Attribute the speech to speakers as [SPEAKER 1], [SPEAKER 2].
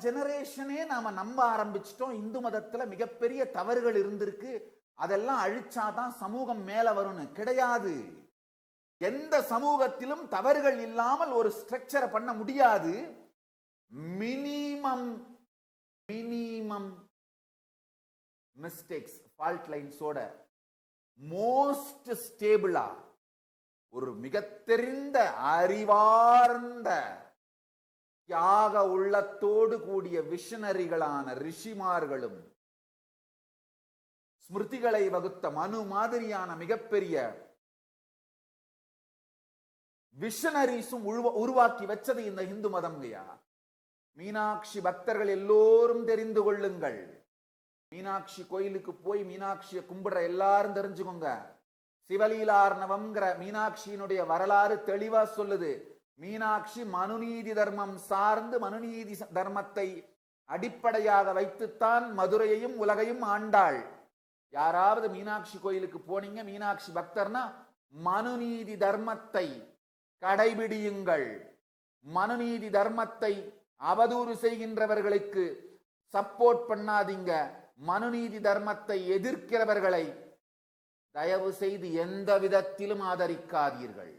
[SPEAKER 1] ஜெனரேஷனே நாம நம்ப ஆரம்பிச்சிட்டோம். இந்து மதத்துல மிகப்பெரிய தவறுகள் இருந்திருக்கு. அதெல்லாம் அழிச்சாதான் சமூகம் மேல வரும்னு கிடையாது. எந்த சமூகத்திலும் தவறுகள் இல்லாமல் ஒரு ஸ்ட்ரக்சரை பண்ண முடியாது. மினிமம் மினிமம் மிஸ்டேக்ஸ் ஃபால்ட் லைன்ஸோட மோஸ்ட் ஸ்டேபிளா ஒரு மிக தெரிந்த அறிவார்ந்த தியாக உள்ளத்தோடு கூடிய விஷனரிகளான ரிஷிமார்களும் ஸ்மிருதிகளை வகுத்த மனு மாதிரியான மிகப்பெரிய விஷனரிஸும் உருவாக்கி வச்சது இந்த இந்து மதம்ங்கய்யா மீனாட்சி பக்தர்கள் எல்லோரும் தெரிந்து கொள்ளுங்கள். மீனாட்சி கோயிலுக்கு போய் மீனாட்சியை கும்பிடுற எல்லாரும் தெரிஞ்சுக்கோங்க. சிவலீலார்ணவம்ங்கிற மீனாட்சியினுடைய வரலாறு தெளிவா சொல்லுது. மீனாட்சி மனுநீதி தர்மம் சார்ந்து மனுநீதி தர்மத்தை அடிப்படையாக வைத்துத்தான் மதுரையையும் உலகையும் ஆண்டாள். யாராவது மீனாட்சி கோயிலுக்கு போனீங்க மீனாட்சி பக்தர்னா மனுநீதி தர்மத்தை கடைபிடியுங்கள். மனுநீதி தர்மத்தை அவதூறு செய்கின்றவர்களுக்கு சப்போர்ட் பண்ணாதீங்க. மனுநீதி தர்மத்தை எதிர்க்கிறவர்களை தயவு செய்து எந்த விதத்திலும் ஆதரிக்காதீர்கள்.